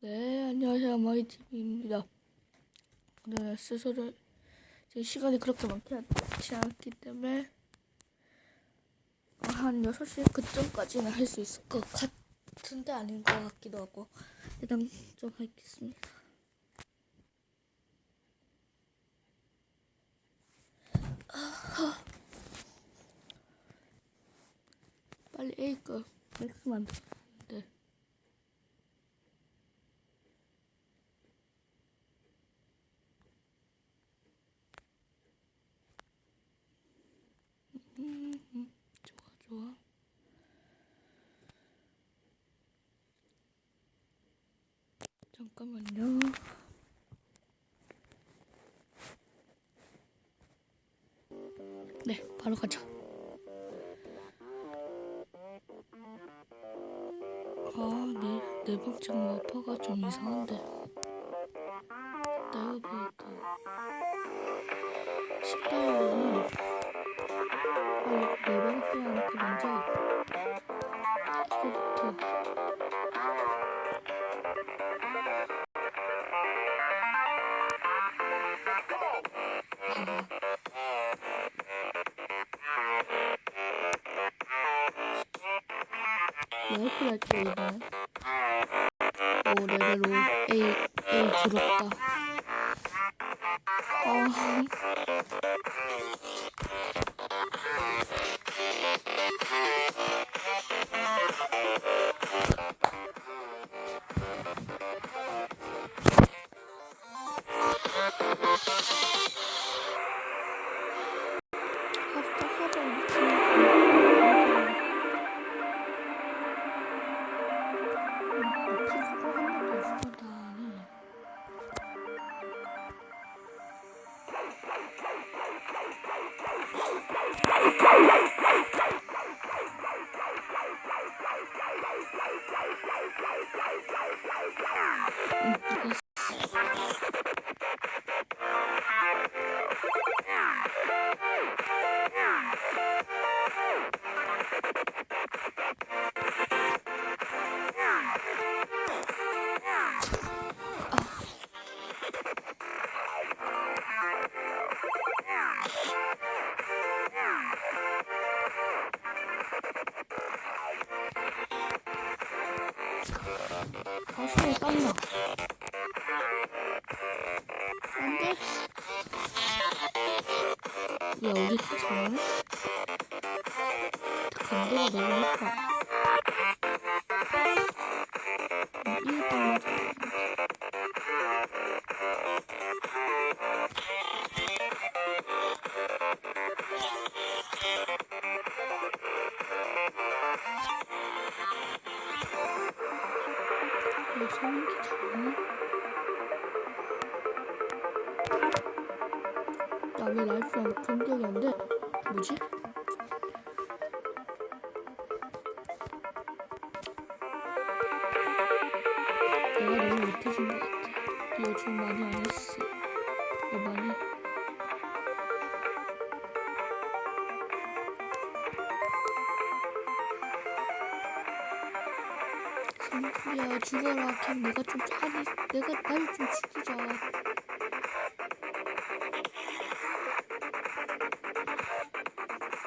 네, 안녕하세요. 마이TV입니다. 오늘 스스로 제 시간이 그렇게 많지 않기 때문에 한 6시 그쯤까지는 할 수 있을 것 같은데 아닌 것 같기도 하고 일단 좀 하겠습니다. 아하. 빨리 A급 맥스 만들었는데 좋아 좋아 잠깐만요. 네 바로 가자 아 내 내 방책 마파가 좀 이상한데. 내가 볼때 10달러 이렇게 할게 이번엔 오 레벨 아, 손에 땀나. 안 돼. 야, 우리 팀 잘하네? 강도가 너무 높아. 이거 성인기 잘하네? 나왜 라이프랑 본 적이 안 돼? 뭐지? 야 죽어라. 걔 내가 좀 아니 내가 날좀 죽이자.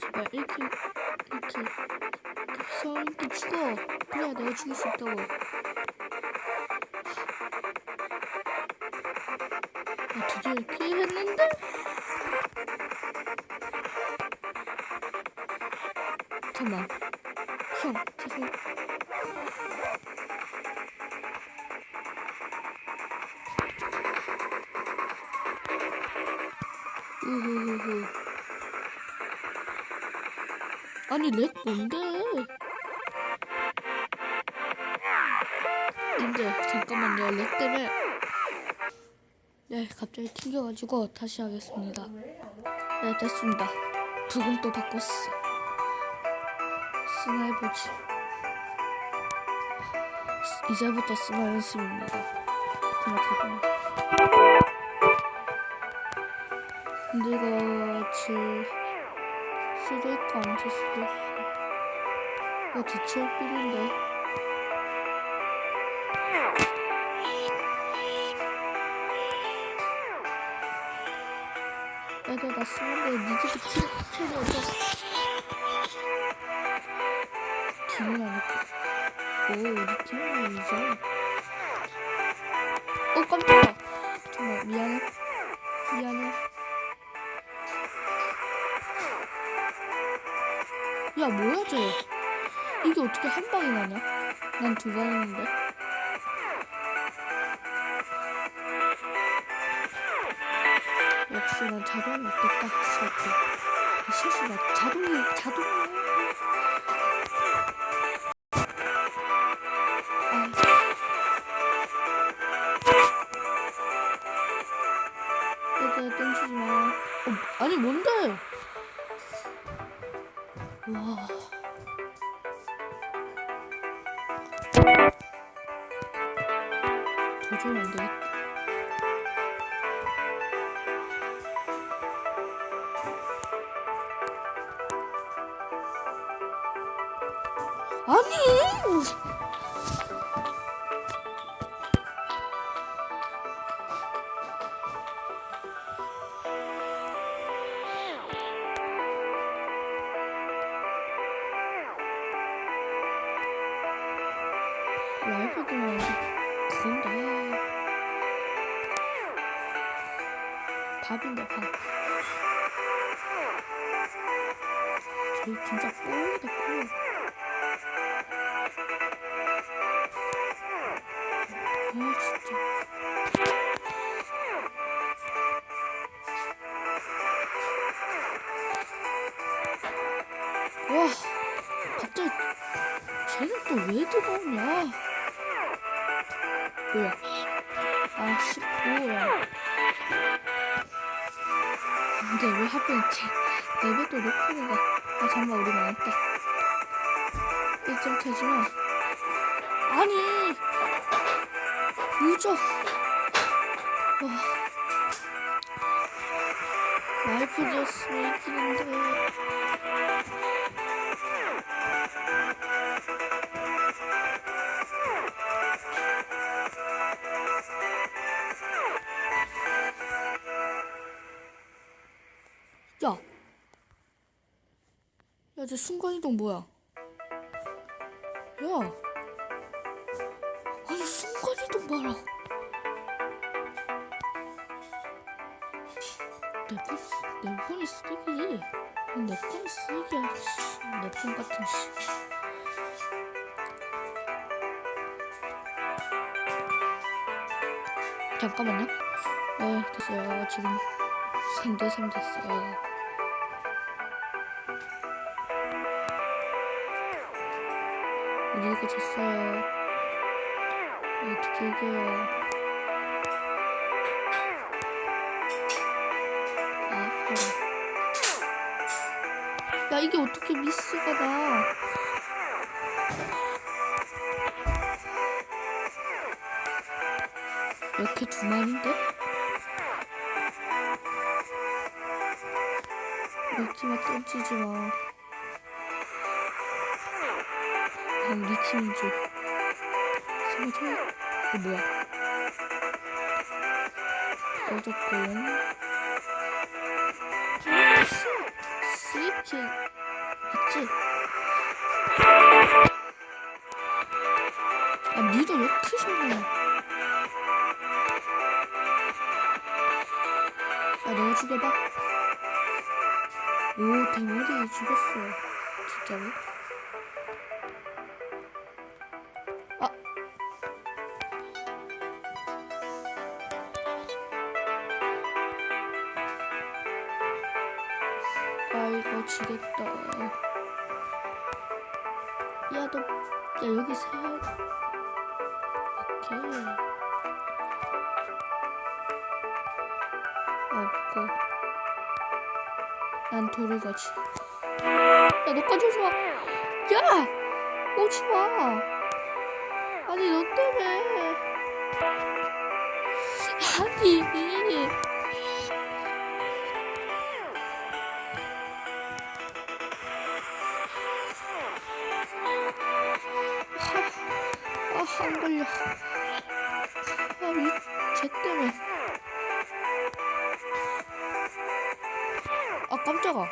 제발 1킬 1킬 성인기 죽어. 그래야 내가 죽일 수 있다고. 아, 드디어 킬 했는데? 잠깐만. 형, 죄송. 아니, 렉 뭔데? 님들, 잠깐만요. 렉 때문에. 네, 갑자기 튕겨가지고 다시 하겠습니다. 네, 됐습니다. 부금 또 바꿨어. 쓰나 해보지. 이제부터 쓰나 연습입니다. 가끔. 근데 이거 질 수도 있고 안 질 수도 있어 이거 뒤치울 필인데. 애들 나 쓰는데 니들이 필요가 없어 기분 안 했고 오 우리 팀이 이제 어 깜짝이야. 정말 미안해. 이게 어떻게 한 방이 나냐? 난 두 방 했는데. 역시 난 자동이 없겠다 싶었다 실수다 자동이 자동이 아. 땡치지 마. 어, 아니 뭔데? 와 도저히 안 되겠다 아니! 라이브도 그 건데 밥인데 밥. 저희 진짜 꿀이다 꿀. 아 진짜. 와 갑자기 쟤는 또 왜 들어오냐 뭐야. 아 쉽고야. 근데 왜 하필 쟤 레벨도 높은 애가 아 잠깐만 우리 망했다. 1점 캐지만. 아니! 유저! 와. 라이프였으면 이기는데 야, 쟤 순간이동 뭐야? 야! 아니, 순간이동 봐라! 내 폰, 내 폰이 쓰레기지? 내 폰이 쓰레기야, 씨. 내폰 같은 씨. 잠깐만요. 네, 됐어요. 지금 3대3 됐어요. 이거 졌어요. 어떻게 이겨요? 아, 아파라. 야, 이게 어떻게 미스가 나? 이렇게 두 마리인데? 먹지마 던지지 마. 난 우리 팀인 줄. 서줘. 어 뭐야? 꺼졌고요. 아씨, 스위치 맞지? 아 니도 왜 크셔? 야 너가 죽여봐. 오 대머리 죽였어. 진짜로? 난 돌을 가지. 야 너까지 오지 마. 야 오지 마. 아니 너 때문에. 아니. 아, 안 걸려. 아, 이, 쟤 때문에. 깜짝아.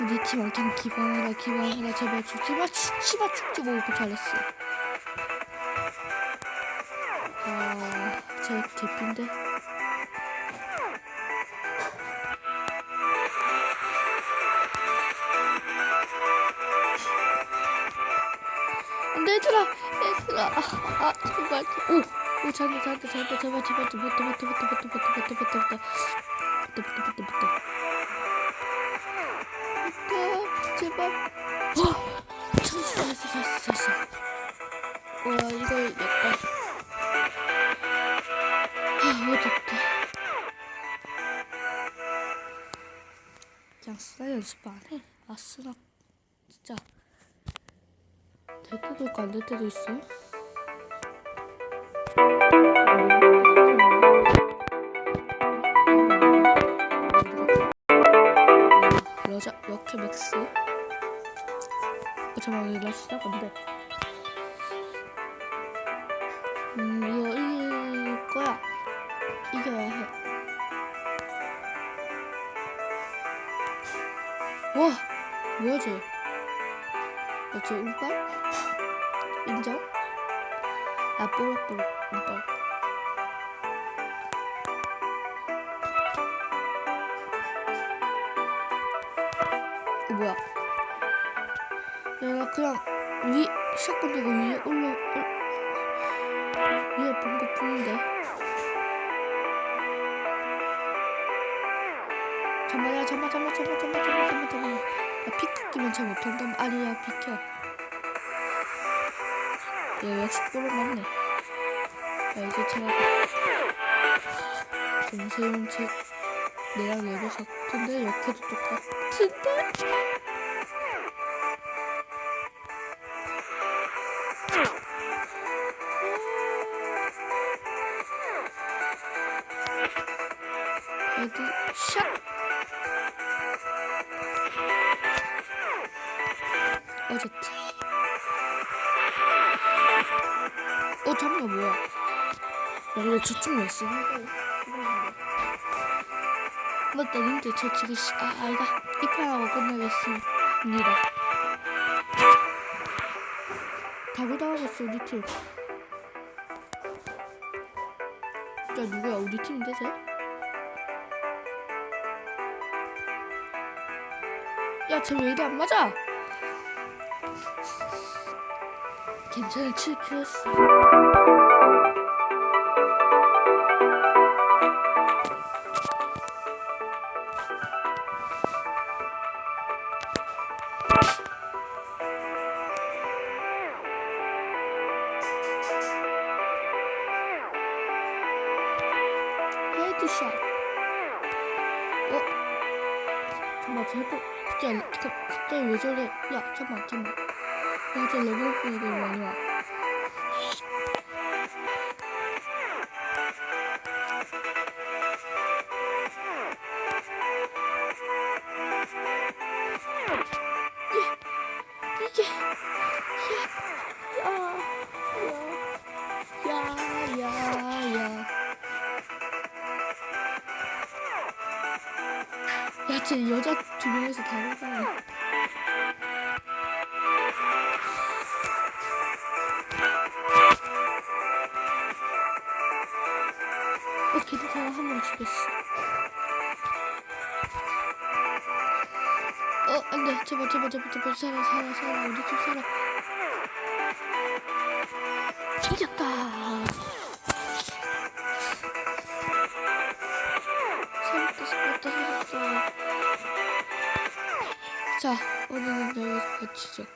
우리 팀 엄청 기방하다 기방하다 제발 죽지 마 죽지 마 죽지 마 오고 잘했어. 아제 제핀데. 안돼 얘들아 얘들아 아, 아 제발 오 오 잘한다 잘한다 잘한다. 제발 제발 제발. 버텨 버텨 버텨 버텨 버텨 버텨 버텨 버텨 버텨 버텨 버텨 버텨 버텨 제발. 와 잘했어 잘했어 잘했어 잘했어. 와 이거 약간 아 어렵다. 그냥 쓰나 연습 안해? 아 쓰나 진짜. 될 때도 있고 안 될 때도 있어. 여자 역해 맥스. 어, 잠깐만 이거 시작한데. 음 이거 이길 거야. 이겨야 해. 와 뭐야 쟤? 어째 운빨? 인정? 아 뽀록뽀록 운빨 어 뭐야? 내가 그냥 위 샷건 들고 위에 올라 올, 위에 본것 뿐인데. 잠깐만 야 잠깐만 잠깐만 잠깐만 잠깐만 잠깐만. 야 피크 끼면 잘 못한다면 아니야 비켜 야 역시 뽀록 맞네. 야 이제 제가 정세용 책 내랑 얘도 같은데 역해도 똑같은데? 여기 샷 근데 저쪽 왜 거야 맞다 님들 저 지금 시, 아 아니다 이 판하고 끝나겠습니다 다구당하겠어 우리 팀 진짜 누구야 우리 팀인데 쟤? 야, 쟤 왜 이리 안 맞아? 괜찮아, 칠 킬했어. 헤드샷. 어? 잠깐만, 쟤도 갑자기, 가- 갑자기 왜 저래? 야, 잠깐만, 잠깐만. 야, 저 레벨 높은 애들 많이 와. 야, 쟤 여자 두 명에서 다르잖아. 어, 걔도 다한명 죽였어. 어, 안 돼. 제발, 제발, 제발, 제발. 살아, 살아, 살아. 우리 집 살아. 살았다, Heh, oradan da kaçacak.